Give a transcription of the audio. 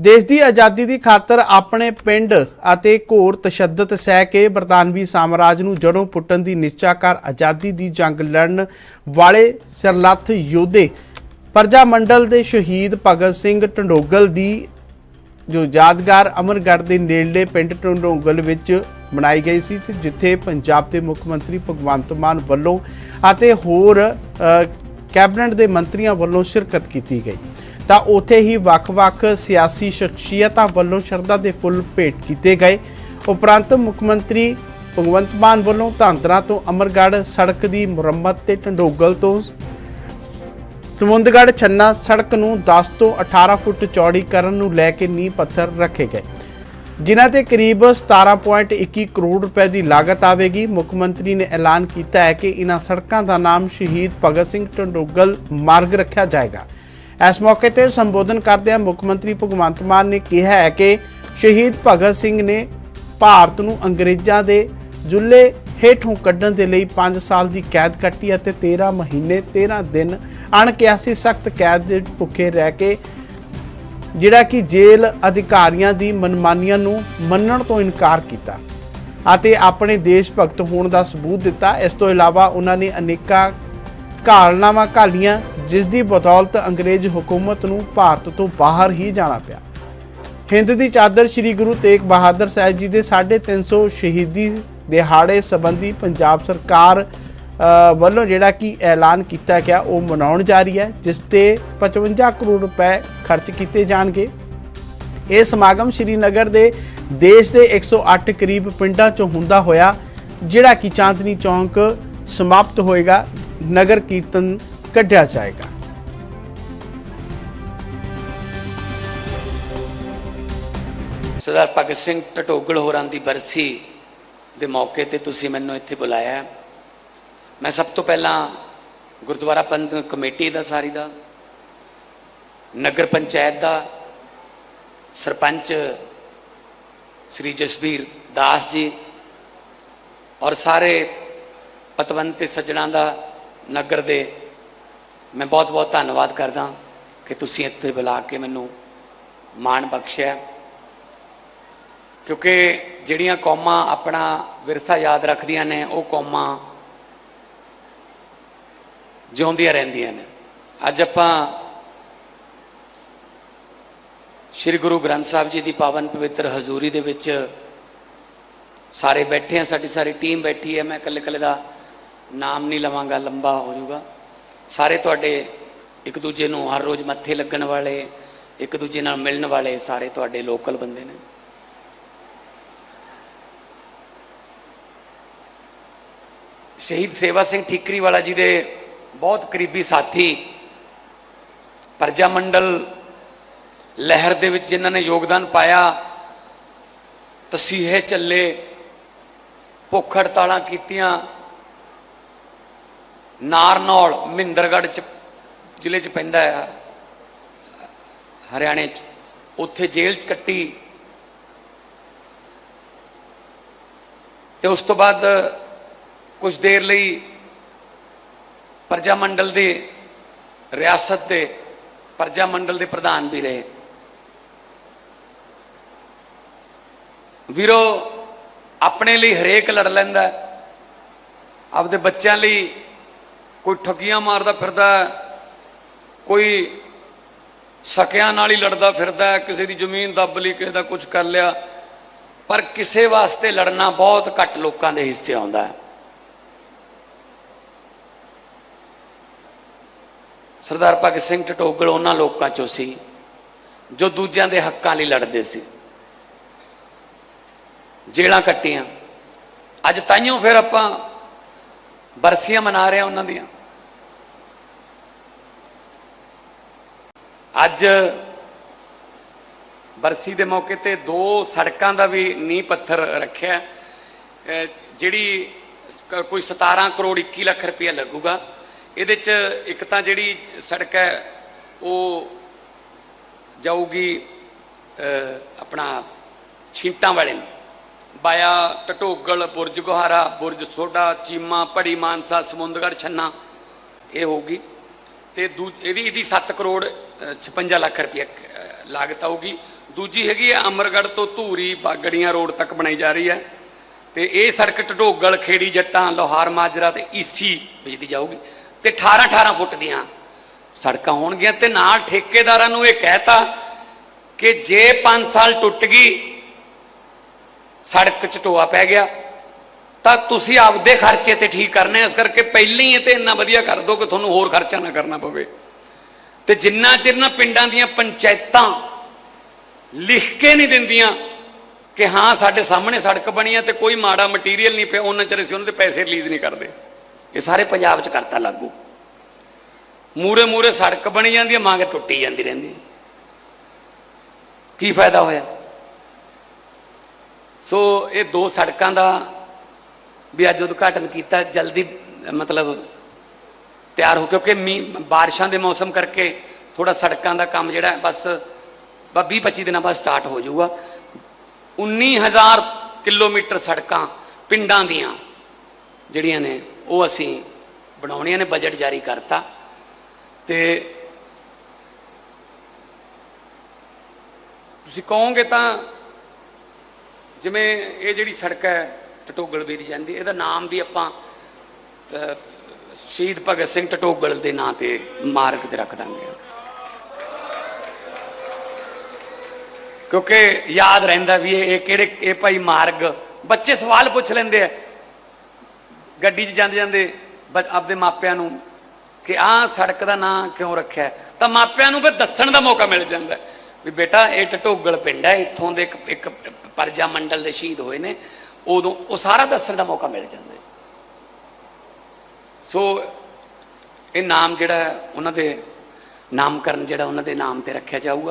ਦੇਸ਼ ਦੀ ਆਜ਼ਾਦੀ ਦੀ ਖਾਤਰ ਆਪਣੇ ਪਿੰਡ ਅਤੇ ਘੋਰ ਤਸ਼ੱਦਦ ਸਹਿ ਕੇ ਬਰਤਾਨਵੀ ਸਾਮਰਾਜ ਨੂੰ ਜੜੋਂ ਪੁੱਟਣ ਦੀ ਨਿਸ਼ਚਾਕਾਰ ਆਜ਼ਾਦੀ ਦੀ ਜੰਗ ਲੜਨ ਵਾਲੇ ਸਰਲੱਥ ਯੋਧੇ ਪ੍ਰਜਾ ਮੰਡਲ ਦੇ ਸ਼ਹੀਦ ਭਗਤ ਸਿੰਘ ਢੰਡੋਗਲ ਦੀ ਜੋ ਯਾਦਗਾਰ ਅਮਰਗੜ੍ਹ ਦੇ ਨੇੜਲੇ ਪਿੰਡ ਢੰਡੋਗਲ ਵਿੱਚ ਮਨਾਈ ਗਈ ਸੀ ਜਿੱਥੇ ਪੰਜਾਬ ਦੇ ਮੁੱਖ ਮੰਤਰੀ ਭਗਵੰਤ ਮਾਨ ਵੱਲੋਂ ਅਤੇ ਹੋਰ ਕੈਬਨਿਟ ਦੇ ਮੰਤਰੀਆਂ ਵੱਲੋਂ ਸ਼ਿਰਕਤ ਕੀਤੀ ਗਈ। ਤਾਂ ਉੱਥੇ ਹੀ ਵੱਖ-ਵੱਖ ਸਿਆਸੀ ਸ਼ਖਸੀਅਤਾਂ ਵੱਲੋਂ ਸ਼ਰਧਾ ਦੇ ਫੁੱਲ ਭੇਟ ਕੀਤੇ ਗਏ। ਉਪਰੰਤ ਮੁੱਖ ਮੰਤਰੀ ਭਗਵੰਤ ਮਾਨ ਵੱਲੋਂ ਧਾਂਦਰਾ ਤੋਂ ਅਮਰਗੜ੍ਹ ਸੜਕ ਦੀ ਮੁਰੰਮਤ ਤੇ ਢੰਡੋਗਲ ਤੋਂ ਸਮੁੰਦਗੜ੍ਹ ਛੰਨਾ ਸੜਕ ਨੂੰ 10 ਤੋਂ 18 ਫੁੱਟ ਚੌੜੀ ਕਰਨ ਨੂੰ ਲੈ ਕੇ ਨੀਂਹ ਪੱਥਰ ਰੱਖੇ ਗਏ। ਜਿਨ੍ਹਾਂ ਤੇ ਕਰੀਬ 17.21 ਕਰੋੜ ਰੁਪਏ ਦੀ ਲਾਗਤ ਆਵੇਗੀ। ਮੁੱਖ ਮੰਤਰੀ ਨੇ ਐਲਾਨ ਕੀਤਾ ਹੈ ਕਿ ਇਨ੍ਹਾਂ ਸੜਕਾਂ ਦਾ ਨਾਮ ਸ਼ਹੀਦ ਭਗਤ ਸਿੰਘ ਢੰਡੋਗਲ ਮਾਰਗ ਰੱਖਿਆ ਜਾਏਗਾ। ਇਸ ਮੌਕੇ ਤੇ ਸੰਬੋਧਨ ਕਰਦਿਆਂ ਮੁੱਖ ਮੰਤਰੀ ਭਗਵੰਤ ਮਾਨ ਨੇ ਕਿਹਾ ਹੈ ਕਿ ਸ਼ਹੀਦ ਭਗਤ ਸਿੰਘ ਨੇ ਭਾਰਤ ਨੂੰ ਅੰਗਰੇਜ਼ਾਂ ਦੇ ਜੁੱਲੇ ਹੇਠੋਂ ਕੱਢਣ ਦੇ ਲਈ 5 ਸਾਲ ਦੀ ਕੈਦ ਕੱਟੀ ਅਤੇ 13 ਮਹੀਨੇ 13 ਦਿਨ ਅਣਕਿਆਸੀ ਸਖਤ ਕੈਦ ਦੇ ਭੁੱਖੇ ਰਹਿ ਕੇ ਜਿਹੜਾ ਕਿ ਜੇਲ੍ਹ ਅਧਿਕਾਰੀਆਂ ਦੀ ਮਨਮਾਨੀਆਂ ਨੂੰ ਮੰਨਣ ਤੋਂ ਇਨਕਾਰ ਕੀਤਾ ਅਤੇ ਆਪਣੇ ਦੇਸ਼ ਭਗਤ ਹੋਣ ਦਾ ਸਬੂਤ ਦਿੱਤਾ। ਇਸ ਤੋਂ ਇਲਾਵਾ ਉਹਨਾਂ ਨੇ ਅਨੇਕਾਂ ਘਾਲਨਾਵਾਂ ਘਾਲੀਆਂ, ਜਿਸ ਦੀ ਬਦੌਲਤ ਅੰਗਰੇਜ਼ ਹਕੂਮਤ ਨੂੰ ਭਾਰਤ ਤੋਂ ਬਾਹਰ ਹੀ ਜਾਣਾ ਪਿਆ। ਹਿੰਦ ਦੀ ਚਾਦਰ ਸ੍ਰੀ ਗੁਰੂ ਤੇਗ ਬਹਾਦਰ ਸਾਹਿਬ ਜੀ ਦੇ 350 ਸ਼ਹੀਦੀ ਦਿਹਾੜੇ ਸੰਬੰਧੀ ਪੰਜਾਬ ਸਰਕਾਰ ਵੱਲੋਂ ਜਿਹੜਾ ਕਿ ਐਲਾਨ ਕੀਤਾ ਗਿਆ, ਉਹ ਮਨਾਉਣ ਜਾ ਰਹੀ ਹੈ, ਜਿਸ ਤੇ 55 ਕਰੋੜ ਰੁਪਏ ਖਰਚ ਕੀਤੇ ਜਾਣਗੇ। ਇਹ ਸਮਾਗਮ ਸ਼੍ਰੀਨਗਰ ਦੇ ਦੇਸ਼ ਦੇ 108 ਕਰੀਬ ਪਿੰਡਾਂ ਚੋਂ ਹੁੰਦਾ ਹੋਇਆ, ਜਿਹੜਾ ਕਿ ਚਾਂਦਨੀ ਚੌਂਕ ਸਮਾਪਤ ਹੋਏਗਾ ਨਗਰ ਕੀਰਤਨ ਕੱਢਿਆ ਜਾਏਗਾ। ਸਰਦਾਰ ਭਗਤ ਸਿੰਘ ਟਟੋਗਲ ਹੋਰਾਂ ਦੀ ਬਰਸੀ ਦੇ ਮੌਕੇ ਤੇ ਤੁਸੀਂ ਮੈਨੂੰ ਇੱਥੇ ਬੁਲਾਇਆ ਮੈਂ ਸਭ ਤੋਂ ਪਹਿਲਾਂ ਗੁਰਦੁਆਰਾ ਪ੍ਰਬੰਧਕ ਕਮੇਟੀ ਦਾ ਸਾਰੀ ਦਾ, ਨਗਰ ਪੰਚਾਇਤ ਦਾ, ਸਰਪੰਚ ਸ੍ਰੀ ਜਸਬੀਰ ਦਾਸ ਜੀ ਔਰ ਸਾਰੇ ਪਤਵੰਤ ਤੇ ਸੱਜਣਾ ਦਾ ਨਗਰ ਦੇ ਮੈਂ ਬਹੁਤ ਬਹੁਤ ਧੰਨਵਾਦ ਕਰਦਾ ਕਿ ਤੁਸੀਂ ਇੱਥੇ ਬੁਲਾ ਕੇ ਮੈਨੂੰ ਮਾਣ ਬਖਸ਼ਿਆ। ਕਿਉਂਕਿ ਜਿਹੜੀਆਂ ਕੌਮਾਂ ਆਪਣਾ ਵਿਰਸਾ ਯਾਦ ਰੱਖਦੀਆਂ ਨੇ, ਉਹ ਕੌਮਾਂ ਜਿਉਂਦੀਆਂ ਰਹਿੰਦੀਆਂ ਨੇ। ਅੱਜ ਆਪਾਂ ਸ੍ਰੀ ਗੁਰੂ ਗ੍ਰੰਥ ਸਾਹਿਬ ਜੀ ਦੀ ਪਾਵਨ ਪਵਿੱਤਰ ਹਜ਼ੂਰੀ ਦੇ ਵਿੱਚ ਸਾਰੇ ਬੈਠੇ ਆ ਸਾਡੀ ਸਾਰੀ ਟੀਮ ਬੈਠੀ ਹੈ। ਮੈਂ ਇਕੱਲੇ ਇਕੱਲੇ ਦਾ ਨਾਮ ਨਹੀਂ ਲਵਾਂਗਾ, ਲੰਬਾ ਹੋ ਜਾਊਗਾ। ਸਾਰੇ ਤੁਹਾਡੇ ਇੱਕ ਦੂਜੇ ਨੂੰ ਹਰ ਰੋਜ਼ ਮੱਥੇ ਲੱਗਣ ਵਾਲੇ, ਇੱਕ ਦੂਜੇ ਨਾਲ ਮਿਲਣ ਵਾਲੇ ਸਾਰੇ ਤੁਹਾਡੇ ਲੋਕਲ ਬੰਦੇ ਨੇ। ਸ਼ਹੀਦ ਸੇਵਾ ਸਿੰਘ ਠੀਕਰੀ ਵਾਲਾ ਜੀ ਦੇ ਬਹੁਤ ਕਰੀਬੀ ਸਾਥੀ ਪ੍ਰਜਾ ਮੰਡਲ ਲਹਿਰ ਦੇ ਵਿੱਚ ਜਿਨ੍ਹਾਂ ਨੇ ਯੋਗਦਾਨ ਪਾਇਆ, ਤਸੀਹੇ ਚੱਲੇ ਭੁੱਖ ਹੜਤਾਲਾਂ ਕੀਤੀਆਂ ਨਾਰਨੌਲ, ਮਹਿੰਦਰਗੜ੍ਹ ਚ ਜ਼ਿਲ੍ਹੇ ਚ ਪੈਂਦਾ ਹੈ ਹਰਿਆਣੇ ਚ। ਉੱਥੇ ਜੇਲ੍ਹ ਚ ਕੱਟੀ। ਤੇ ਉਸ ਤੋਂ ਬਾਅਦ ਕੁਝ ਦੇਰ ਲਈ ਪ੍ਰਜਾ ਮੰਡਲ ਦੇ ਰਿਆਸਤ ਦੇ ਪ੍ਰਜਾ ਮੰਡਲ ਦੇ ਪ੍ਰਧਾਨ ਵੀ ਰਹੇ। ਵੀਰੋ, ਆਪਣੇ ਲਈ ਹਰੇਕ ਲੜ ਲੈਂਦਾ। ਆਪਦੇ ਬੱਚਿਆਂ ਲਈ ਕੋਈ ਠੱਗੀਆਂ ਮਾਰਦਾ ਫਿਰਦਾ ਕੋਈ ਸਕਿਆਂ ਨਾਲ ਹੀ ਲੜਦਾ ਫਿਰਦਾ ਕਿਸੇ ਦੀ ਜ਼ਮੀਨ ਦੱਬ ਲਈ, ਕਿਸੇ ਦਾ ਕੁਝ ਕਰ ਲਿਆ, ਪਰ ਕਿਸੇ ਵਾਸਤੇ ਲੜਨਾ ਬਹੁਤ ਘੱਟ ਲੋਕਾਂ ਦੇ ਹਿੱਸੇ ਆਉਂਦਾ ਹੈ। ਸਰਦਾਰ ਭਗਤ ਸਿੰਘ ਟਟੋਗਲ ਉਹਨਾਂ ਲੋਕਾਂ ਚੋਂ ਸੀ, ਜੋ ਦੂਜਿਆਂ ਦੇ ਹੱਕਾਂ ਲਈ ਲੜਦੇ ਸੀ। ਜੇਲਾਂ ਕੱਟੀਆਂ। ਅੱਜ ਤਾਈਓ ਫਿਰ ਆਪਾਂ ਬਰਸੀਆਂ ਮਨਾ ਰਿਹਾ ਉਹਨਾਂ ਦੀਆਂ। ਅੱਜ ਬਰਸੀ ਦੇ ਮੌਕੇ ਤੇ ਦੋ ਸੜਕਾਂ ਦਾ ਵੀ ਨੀਂਹ ਪੱਥਰ ਰੱਖਿਆ। ਜਿਹੜੀ ਕੋਈ 17 ਕਰੋੜ 21 ਲੱਖ ਰੁਪਇਆ ਲੱਗੂਗਾ। ਇਹਦੇ ਚ ਇੱਕ ਤਾਂ ਜਿਹੜੀ ਸੜਕ ਹੈ, ਉਹ ਜਾਊਗੀ ਆਪਣਾ ਛੀਂਟਾਂ ਵਾਲੇ ਨੂੰ। ਬਾਇਆ ਟਟੋਗਲ ਬੁਰਜ ਗੁਹਾਰਾ ਬੁਰਜ ਸੋਡਾ ਚੀਮਾ ਪੜੀ ਮਾਨਸਾ ਸਮੁੰਦਗੜ ਛੰਨਾ। ਇਹ ਹੋਊਗੀ। ਤੇ ਦੂ- ਇਹਦੀ ਇਹਦੀ 7 ਕਰੋੜ ਅ, 56 ਲੱਖ ਰੁਪਏ ਲਾਗਤ ਆਊਗੀ। ਦੂਜੀ ਹੈਗੀ ਹੈ ਅਮਰਗੜ੍ਹ ਤੋਂ ਧੂਰੀ ਬਾਗੜੀਆਂ ਰੋਡ ਤੱਕ ਬਣਾਈ ਜਾ ਰਹੀ ਹੈ। ਤੇ ਇਹ ਸੜਕ ਟਟੋਗਲ ਖੇੜੀ ਜੱਟਾਂ ਲੋਹਾਰ ਮਾਜਰਾ ਤੇ ਈਸੀ ਵਿਚਦੀ ਜਾਊਗੀ। ਤੇ 18 18 ਫੁੱਟ ਦੀਆਂ ਸੜਕਾਂ ਹੋਣਗੀਆਂ ਤੇ ਨਾਲ ਠੇਕੇਦਾਰਾਂ ਨੂੰ ਇਹ ਕਹਿਤਾ ਕਿ ਜੇ 5 ਸਾਲ ਟੁੱਟ ਗਈ ਸੜਕ ਚ ਢੋਆ ਪੈ ਗਿਆ। ਤਾਂ ਤੁਸੀਂ ਆਪਦੇ ਖਰਚੇ ਤੇ ਠੀਕ ਕਰਨੇ ਇਸ ਕਰਕੇ ਪਹਿਲਾਂ ਹੀ ਇਹ ਤੇ ਇੰਨਾ ਵਧੀਆ ਕਰ ਦਿਓ ਕਿ ਤੁਹਾਨੂੰ ਹੋਰ ਖਰਚਾ ਨਾ ਕਰਨਾ ਪਵੇ। ਤੇ ਜਿੰਨਾ ਚਿਰ ਨਾ ਪਿੰਡਾਂ ਦੀਆਂ ਪੰਚਾਇਤਾਂ ਲਿਖ ਕੇ ਨਹੀਂ ਦਿੰਦੀਆਂ ਕਿ ਹਾਂ, ਸਾਡੇ ਸਾਹਮਣੇ ਸੜਕ ਬਣੀ ਹੈ ਤੇ ਕੋਈ ਮਾੜਾ ਮਟੀਰੀਅਲ ਨਹੀਂ ਪਿਆ, ਉਹਨਾਂ ਚਿਰ ਅਸੀਂ ਉਹਨਾਂ ਦੇ ਪੈਸੇ ਰਿਲੀਜ਼ ਨਹੀਂ ਕਰਦੇ। ਇਹ ਸਾਰੇ ਪੰਜਾਬ 'ਚ ਕਰਤਾ ਲਾਗੂ। ਮੂਰੇ ਮੂਰੇ ਸੜਕ ਬਣੀ ਜਾਂਦੀ ਹੈ ਮੰਗ ਟੁੱਟੀ ਜਾਂਦੀ ਰਹਿੰਦੀ ਕੀ ਫਾਇਦਾ ਹੋਇਆ? ਸੋ ਇਹ ਦੋ ਸੜਕਾਂ ਦਾ ਵੀ ਅੱਜ ਉਦਘਾਟਨ ਕੀਤਾ, ਜਲਦੀ, ਮਤਲਬ ਤਿਆਰ ਹੋ ਕਿਉਂਕਿ ਮੀਂਹ ਬਾਰਿਸ਼ਾਂ ਦੇ ਮੌਸਮ ਕਰਕੇ ਥੋੜਾ ਸੜਕਾਂ ਦਾ ਕੰਮ ਜਿਹੜਾ, ਬਸ 20 25 ਦਿਨਾਂ ਬਾਅਦ ਸਟਾਰਟ ਹੋ ਜਾਊਗਾ। 19000 ਕਿਲੋਮੀਟਰ ਸੜਕਾਂ ਪਿੰਡਾਂ ਦੀਆਂ ਜਿਹੜੀਆਂ ਨੇ, ਉਹ ਅਸੀਂ ਬਣਾਉਣੀਆਂ ਨੇ, ਬਜਟ ਜਾਰੀ ਕਰਤਾ। ਤੇ ਤੁਸੀਂ ਕਹੋਗੇ ਤਾਂ ਜਿਵੇਂ ਇਹ ਜਿਹੜੀ ਸੜਕ ਹੈ ਟਟੋਗਲ ਵੀ ਜਾਂਦੀ, ਇਹਦਾ ਨਾਮ ਵੀ ਆਪਾਂ ਸ਼ਹੀਦ ਭਗਤ ਸਿੰਘ ਟਟੋਗਲ ਦੇ ਨਾਂ ਤੇ ਮਾਰਗ ਤੇ ਰੱਖ ਦਾਂਗੇ। ਕਿਉਂਕਿ ਯਾਦ ਰਹਿੰਦਾ ਵੀ ਇਹ ਕਿਹੜੇ, ਇਹ ਭਾਈ ਮਾਰਗ, ਬੱਚੇ ਸਵਾਲ ਪੁੱਛ ਲੈਂਦੇ ਆ। ਗੱਡੀ 'ਚ ਜਾਂਦੇ ਜਾਂਦੇ ਬ- ਆਪਦੇ ਮਾਪਿਆਂ ਨੂੰ ਕਿ ਆਹ ਸੜਕ ਦਾ ਨਾਂ ਕਿਉਂ ਰੱਖਿਆ? ਤਾਂ ਮਾਪਿਆਂ ਨੂੰ ਫਿਰ ਦੱਸਣ ਦਾ ਮੌਕਾ ਮਿਲ ਜਾਂਦਾ। ਹੈ ਵੀ ਬੇਟਾ, ਇਹ ਟਟੋਗਲ ਪਿੰਡ ਹੈ, ਇੱਥੋਂ ਦੇ ਇੱਕ ਇੱਕ ਪਰਜਾ ਮੰਡਲ ਦੇ ਸ਼ਹੀਦ ਹੋਏ ਨੇ, ਉਦੋਂ ਉਹ ਸਾਰਾ ਦੱਸਣ ਦਾ ਮੌਕਾ ਮਿਲ ਜਾਂਦਾ ਸੋ, ਇਹ ਨਾਮ ਜਿਹੜਾ ਉਹਨਾਂ ਦੇ ਨਾਮਕਰਨ ਜਿਹੜਾ ਉਹਨਾਂ ਦੇ ਨਾਮ ਤੇ ਰੱਖਿਆ ਜਾਊਗਾ।